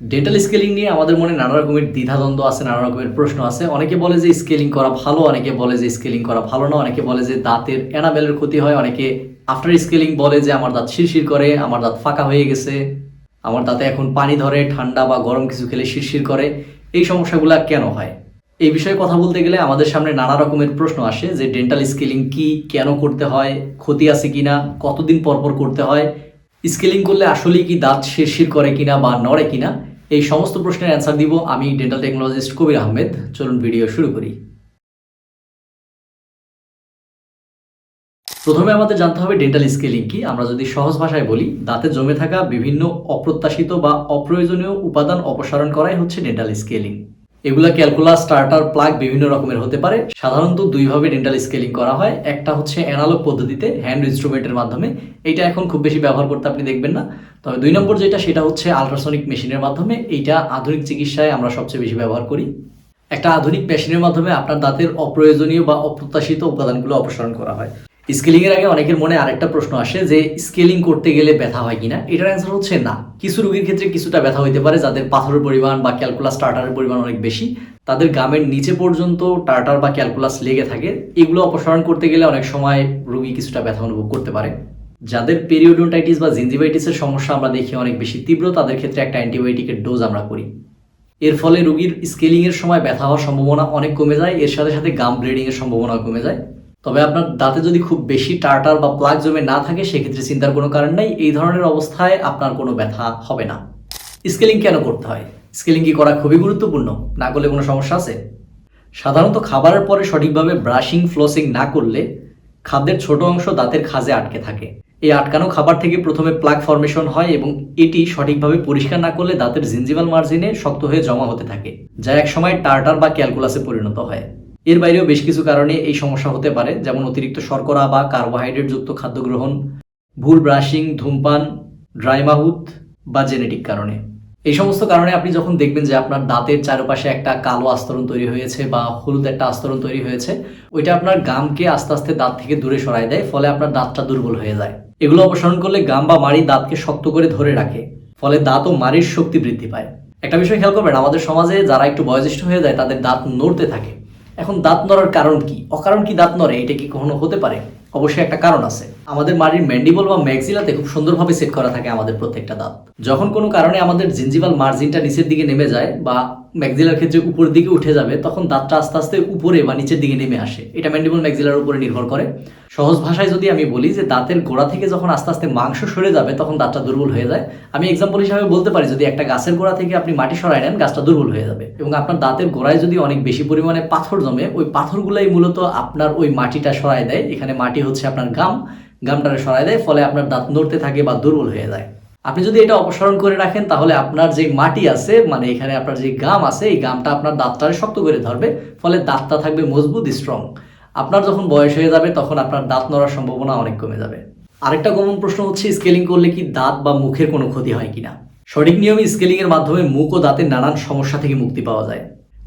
Dental scaling নিয়ে আমাদের মনে নানা রকমের দ্বিধাদ্বন্দ্ব আছে, নানা রকমের প্রশ্ন আছে। অনেকে বলে যে স্কেলিং করা ভালো, অনেকে বলে যে স্কেলিং করা ভালো না, অনেকে বলে যে দাঁতের এনামেলের ক্ষতি হয়, অনেকে আফটার স্কেলিং বলে যে আমার দাঁত শিরশির করে, আমার দাঁত ফাঁকা হয়ে গেছে, আমার দাঁতে এখন পানি ধরে, ঠান্ডা বা গরম কিছু খেলে শিরশির করে, এই সমস্যাগুলো কেন হয়? এই বিষয়ে কথা বলতে গেলে আমাদের সামনে নানা রকমের প্রশ্ন আসে যে ডেন্টাল স্কেলিং কি, কেন করতে হয়, ক্ষতি আছে কিনা, কতদিন পর পর করতে হয় স্কেলিং করলে আসলেই কি দাঁত শিরশির করে কিনা বা নড়ে কিনা এই সমস্ত প্রশ্নের অ্যান্সার দিব আমি ডেন্টাল টেকনোলজিস্ট কবির আহমেদ। চলুন ভিডিও শুরু করি। প্রথমে আমাদের জানতে হবে ডেন্টাল স্কেলিং কি। আমরা যদি সহজ ভাষায় বলি, দাঁতে জমে থাকা বিভিন্ন অপ্রত্যাশিত বা অপ্রয়োজনীয় উপাদান অপসারণ করাই হচ্ছে ডেন্টাল স্কেলিং এগুলা ক্যালকুলাস স্টার্টার প্লাগ বিভিন্ন রকমের হতে পারে। সাধারণত দুইভাবে ডেন্টাল স্কেলিং করা হয়। একটা হচ্ছে অ্যানালগ পদ্ধতিতে হ্যান্ড ইনস্ট্রুমেন্টের মাধ্যমে। এটা এখন খুব বেশি ব্যবহার করতে আপনি দেখবেন না। তবে দুই নম্বর যেটা, সেটা হচ্ছে আলট্রাসনিক মেশিনের মাধ্যমে। এইটা আধুনিক চিকিৎসায় আমরা সবচেয়ে বেশি ব্যবহার করি। একটা আধুনিক মেশিনের মাধ্যমে আপনার দাঁতের অপ্রয়োজনীয় বা অপ্রত্যাশিত উপাদানগুলো অপসারণ করা হয়। স্কেলিং এর আগে অনেকের মনে আরেকটা প্রশ্ন আসে যে স্কেলিং করতে গেলে ব্যথা হয় কিনা? এটার অ্যান্সার হচ্ছে না। কিছু রোগীর ক্ষেত্রে কিছুটা ব্যথা হইতে পারে, যাদের পাথরের পরিমাণ বা ক্যালকুলাস টার্টারের পরিমাণ অনেক বেশি। তাদের গামের নিচে পর্যন্ত টার্টার বা ক্যালকুলাস লেগে থাকে। এগুলো অপসারণ করতে গেলে অনেক সময় রোগী কিছুটা ব্যথা অনুভব করতে পারে। যাদের পেরিওডোন্টাইটিস বা জিনজিভাইটিসের সমস্যা আমরা দেখি অনেক বেশি তীব্র, তাদের ক্ষেত্রে একটা অ্যান্টিবায়োটিকের ডোজ আমরা করি। এর ফলে রোগীর স্কেলিংয়ের সময় ব্যথা হওয়ার সম্ভাবনা অনেক কমে যায়। এর সাথে সাথে গাম ব্লিডিংয়ের এর সম্ভাবনা কমে যায়। তবে আপনার দাঁতে যদি খুব বেশি টার্টার বা প্লাগ জমে না থাকে, সেক্ষেত্রে চিন্তার কোনো কারণ নাই। এই ধরনের অবস্থায় আপনার কোনো ব্যথা হবে না। স্কেলিং কেন করতে হয়? স্কেলিং কি করা খুবই গুরুত্বপূর্ণ? না করলে কোনো সমস্যা আছে? সাধারণত খাবারের পরে সঠিকভাবে ব্রাশিং, ফ্লোসিং না করলে খাদ্যের ছোট অংশ দাঁতের খাজে আটকে থাকে। এই আটকানো খাবার থেকে প্রথমে প্লাগ ফর্মেশন হয় এবং এটি সঠিকভাবে পরিষ্কার না করলে দাঁতের জিনজিভাল মার্জিনে শক্ত হয়ে জমা হতে থাকে, যা এক সময় টার্টার বা ক্যালকুলাসে পরিণত হয়। এর বাইরেও বেশ কিছু কারণে এই সমস্যা হতে পারে, যেমন অতিরিক্ত শর্করা বা কার্বোহাইড্রেট যুক্ত খাদ্য গ্রহণ, ভুল ব্রাশিং ধূমপান ড্রাই মাহুত বা জেনেটিক কারণে। এই সমস্ত কারণে আপনি যখন দেখবেন যে আপনার দাঁতের চারপাশে একটা কালো আস্তরণ তৈরি হয়েছে বা হলুদ একটা আস্তরণ তৈরি হয়েছে, ওইটা আপনার গামকে আস্তে আস্তে দাঁত থেকে দূরে সরাই দেয়, ফলে আপনার দাঁতটা দুর্বল হয়ে যায়। এগুলো অপসারণ করলে গাম বা মাড়ি দাঁতকে শক্ত করে ধরে রাখে, ফলে দাঁত ও মাড়ির শক্তি বৃদ্ধি পায়। একটা বিষয় খেয়াল করবেন, আমাদের সমাজে যারা একটু বয়োজ্যেষ্ঠ হয়ে যায়, তাদের দাঁত নড়তে থাকে। এখন দাঁত নড়ার কারণ কি? অকারণ কি দাঁত নড়ে? এটা কি কখনো হতে পারে? অবশ্যই একটা কারণ আছে। আমাদের মাড়ির ম্যান্ডিবল বা ম্যাক্সিলাতে খুব সুন্দরভাবে সেট করা থাকে আমাদের প্রত্যেকটা দাঁত। যখন কোনো কারণে আমাদের জিনজিভাল মার্জিনটা নিচের দিকে নেমে যায় বা ম্যাক্সিলার ক্ষেত্রে উপরের দিকে উঠে যাবে, তখন দাঁতটা আস্তে আস্তে উপরে বা নিচের দিকে নেমে আসে। এটা ম্যান্ডিবল ম্যাক্সিলার উপরে নির্ভর করে। সহজ ভাষায় যদি আমি বলি যে দাঁতের গোড়া থেকে যখন আস্তে আস্তে মাংস সরে যাবে, তখন দাঁতটা দুর্বল হয়ে যায়। আমি এক্সাম্পল হিসাবে বলতে পারি, যদি একটা গাছের গোড়া থেকে আপনি মাটি সরাই নেন, গাছটা দুর্বল হয়ে যাবে। এবং আপনার দাঁতের গোড়ায় যদি অনেক বেশি পরিমাণে পাথর জমে, ওই পাথরগুলাই মূলত আপনার ওই মাটিটা সরাই দেয়। এখানে মাটি হচ্ছে আপনার গাম গামটারে সরাই দেয়, ফলে আপনার দাঁত নড়তে থাকে বা দুর্বল হয়ে যায়। আপনি যদি এটা অপসারণ করে রাখেন, তাহলে আপনার যে মাটি আছে মানে এখানে আপনার যে গাম আছে, এই গামটা আপনার দাঁতটারে শক্ত করে ধরবে, ফলে দাঁতটা থাকবে মজবুত স্ট্রং আপনার যখন বয়স হয়ে যাবে, তখন আপনার দাঁত নড়ার সম্ভাবনা অনেক কমে যাবে। আরেকটা কমন প্রশ্ন হচ্ছে স্কেলিং করলে কি দাঁত বা মুখের কোনো ক্ষতি হয় কিনা? সঠিক নিয়মে স্কেলিং এর মাধ্যমে মুখ ও দাঁতের নানান সমস্যা থেকে মুক্তি পাওয়া যায়।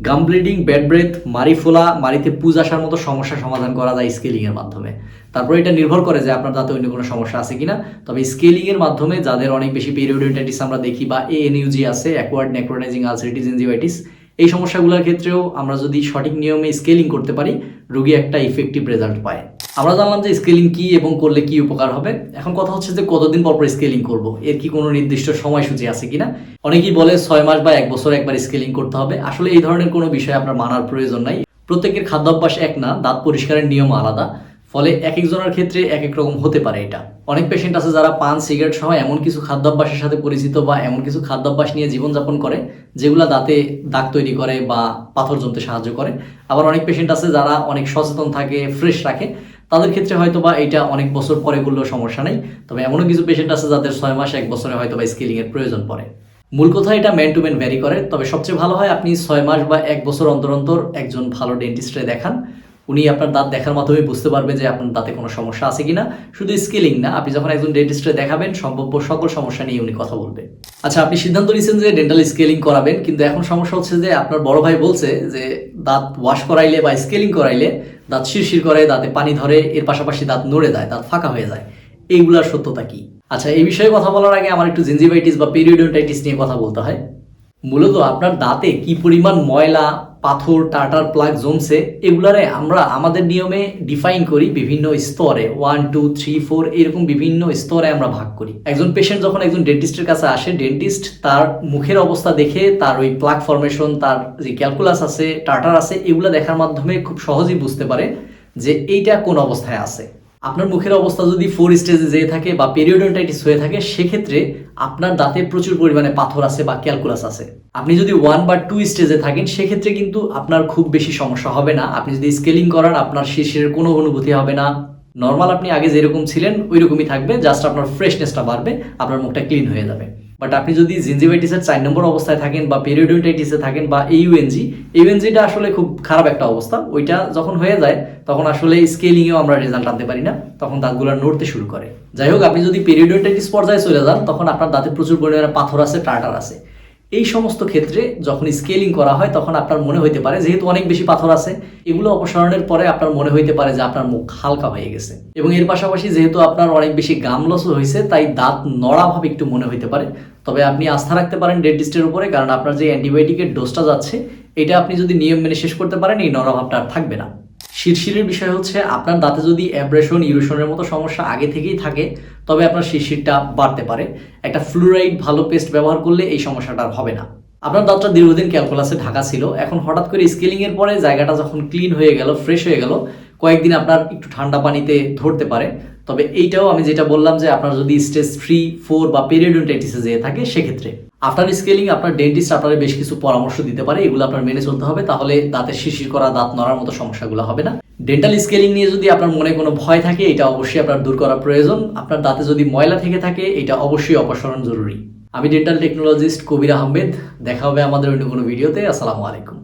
গাম ব্লিডিং ব্যাড ব্রেথ মারি ফোলা, মারিতে পুজ আসার মতো সমস্যা সমাধান করা যায় স্কেলিংয়ের মাধ্যমে। তারপর এটা নির্ভর করে যে আপনার দাঁতে অন্য কোনো সমস্যা আছে কিনা। তবে স্কেলিংয়ের মাধ্যমে যাদের অনেক বেশি পেরিওডেন্টাইটিস আমরা দেখি বা এ এএনইউজি আছে অ্যাকোয়ার্ড নেক্রোটাইজিং আলসারিটিস এনজিওয়াইটিস এই সমস্যাগুলোর ক্ষেত্রেও আমরা যদি সঠিক নিয়মে স্কেলিং করতে পারি, রুগী একটা ইফেক্টিভ রেজাল্ট পায়। আমরা জানলাম যে স্কেলিং কি এবং করলে কি উপকার হবে। এখন কথা হচ্ছে যে কতদিন পর পর স্কেলিং করব? এর কি কোনো নির্দিষ্ট সময়সূচি আছে কিনা? অনেকেই বলে ছয় মাস বা এক বছর একবার স্কেলিং করতে হবে। আসলে এই ধরনের কোনো বিষয় আপনার মানার প্রয়োজন নাই। প্রত্যেকের খাদ্যাভ্যাস এক না, দাঁত পরিষ্কারের নিয়ম আলাদা। ফলে এক একজনের ক্ষেত্রে এক এক রকম হতে পারে এটা। অনেক পেশেন্ট আছে যারা পান সিগারেট সহ এমন কিছু খাদ্যাভ্যাসের সাথে পরিচিত বা এমন কিছু খাদ্যাভ্যাস নিয়ে জীবনযাপন করে, যেগুলো দাঁতে দাগ তৈরি করে বা পাথর জমতে সাহায্য করে। আবার অনেক পেশেন্ট আছে যারা অনেক সচেতন থাকে ফ্রেশ রাখে। তাদের ক্ষেত্রে হয়তো বা এটা অনেক বছর পরে করলেও সমস্যা নেই। তবে এমনও কিছু পেশেন্ট আছে যাদের ছয় মাস, এক বছরে হয়তো বা স্কেলিং এর প্রয়োজন পড়ে। মূল কথা এটা ম্যান টু ম্যান ভ্যারি করে। তবে সবচেয়ে ভালো হয় আপনি ছয় মাস বা এক বছর অন্তর অন্তর একজন ভালো ডেন্টিস্টে দেখান। উনি আপনার দাঁত দেখার মাধ্যমে বুঝতে পারবে যে আপনার দাঁতে কোনো সমস্যা আছে কিনা। শুধু স্কেলিং না, আপনি যখন একজন ডেন্টিস্টে দেখাবেন, সম্ভাব্য সকল সমস্যা নিয়ে উনি কথা বলবে। আচ্ছা আপনি সিদ্ধান্ত নিয়েছেন যে ডেন্টাল স্কেলিং করাবেন, কিন্তু এখন সমস্যা হচ্ছে যে আপনার বড় ভাই বলছে যে দাঁত ওয়াশ করাইলে বা স্কেলিং করাইলে দাঁত শিরশির করে, দাঁতে পানি ধরে, এর পাশাপাশি দাঁত নড়ে যায়, দাঁত ফাঁকা হয়ে যায়। এইগুলার সত্যতা কি? আচ্ছা এই বিষয়ে কথা বলার আগে আমার একটু জিনজিভাইটিস বা পেরিওডোন্টাইটিস নিয়ে কথা বলতে হয়। মূলত আপনার দাঁতে কি পরিমাণ ময়লা পাথর, টাটার প্লাগ জমছে এগুলারে আমরা আমাদের নিয়মে ডিফাইন করি বিভিন্ন স্তরে। ওয়ান টু থ্রি ফোর এরকম বিভিন্ন স্তরে আমরা ভাগ করি। একজন পেশেন্ট যখন একজন ডেন্টিস্টের কাছে আসে ডেন্টিস্ট তার মুখের অবস্থা দেখে, তার ওই প্লাগ ফরমেশন তার যে ক্যালকুলাস আছে, টাটার আছে, এগুলো দেখার মাধ্যমে খুব সহজেই বুঝতে পারে যে এইটা কোন অবস্থায় আছে। আপনার মুখের অবস্থা যদি ফোর স্টেজে যেয়ে থাকে বা পেরিওডন্টাইটিস হয়ে থাকে, সেক্ষেত্রে আপনার দাঁতে প্রচুর পরিমাণে পাথর আছে বা ক্যালকুলাস আছে। আপনি যদি ওয়ান বা টু স্টেজে থাকেন, সেক্ষেত্রে কিন্তু আপনার খুব বেশি সমস্যা হবে না। আপনি যদি স্কেলিং করান আপনার শিশিরের কোনো অনুভূতি হবে না। নর্মাল আপনি আগে যেরকম ছিলেন ওই রকমই থাকবে জাস্ট আপনার ফ্রেশনেসটা বাড়বে, আপনার মুখটা ক্লিন হয়ে যাবে। বাট আপনি যদি জিনজিভাইটিসের চার নম্বর অবস্থায় থাকেন বা পেরিওডন্টাইটিসে থাকেন বা ইউএনজি ইউএনজিটা আসলে খুব খারাপ একটা অবস্থা। ওইটা যখন হয়ে যায়, তখন আসলে স্কেলিংয়েও আমরা রেজাল্ট আনতে পারি না। তখন দাঁতগুলো নড়তে শুরু করে। যাই হোক, আপনি যদি পেরিওডন্টাইটিস পর্যায়ে চলে যান, তখন আপনার দাঁতে প্রচুর পরিমাণে পাথর আছে টার্টার আছে। এই সমস্ত ক্ষেত্রে যখন স্কেলিং করা হয়, তখন আপনার মনে হইতে পারে, যেহেতু অনেক বেশি পাথর আছে, এগুলো অপসারণের পরে আপনার মনে হইতে পারে যে আপনার মুখ হালকা হয়ে গেছে। এবং এর পাশাপাশি যেহেতু আপনার অনেক বেশি গাম লস হয়েছে, তাই দাঁত নড়াভাবে একটু মনে হইতে পারে। তবে আপনি আস্থা রাখতে পারেন ডেন্টিস্টের উপরে, কারণ আপনার যে অ্যান্টিবায়োটিকের ডোজটা যাচ্ছে, এটা আপনি যদি নিয়ম মেনে শেষ করতে পারেন, এই নড়াভাবটা আর থাকবে না। শিরশিরের বিষয় হচ্ছে, আপনার দাঁতে যদি অ্যাব্রেশন ইউরেশনের মতো সমস্যা আগে থেকেই থাকে, তবে আপনার শিরশিরটা বাড়তে পারে। একটা ফ্লুরাইড ভালো পেস্ট ব্যবহার করলে এই সমস্যাটা আর হবে না। আপনার দাঁতটা দীর্ঘদিন ক্যালকুলাসে ঢাকা ছিল। এখন হঠাৎ করে স্কেলিং এর পরে জায়গাটা যখন ক্লিন হয়ে গেল ফ্রেশ হয়ে গেল, কয়েকদিন আপনার একটু ঠান্ডা পানিতে ধরতে পারে। তবে এইটাও আমি যেটা বললাম যে, আপনার যদি স্টেজ থ্রি ফোর বা পেরিয়ডন্টাইটিসে যেয়ে থাকে, সেক্ষেত্রে। আফটার স্কেলিং আপনার ডেন্টিস্ট আপনার বেশ কিছু পরামর্শ দিতে পারে, এগুলো আপনার মেনে চলতে হবে, তাহলে দাঁতের শিশির করা, দাঁত নড়ার মতো সমস্যাগুলো হবে না। ডেন্টাল স্কেলিং নিয়ে যদি আপনার মনে কোনো ভয় থাকে, এটা অবশ্যই আপনার দূর করা প্রয়োজন। আপনার দাঁতে যদি ময়লা থেকে থাকে, এটা অবশ্যই অপসারণ জরুরি। আমি ডেন্টাল টেকনোলজিস্ট কবির আহমেদ, দেখা হবে আমাদের অন্য কোনো ভিডিওতে আসসালামু আলাইকুম।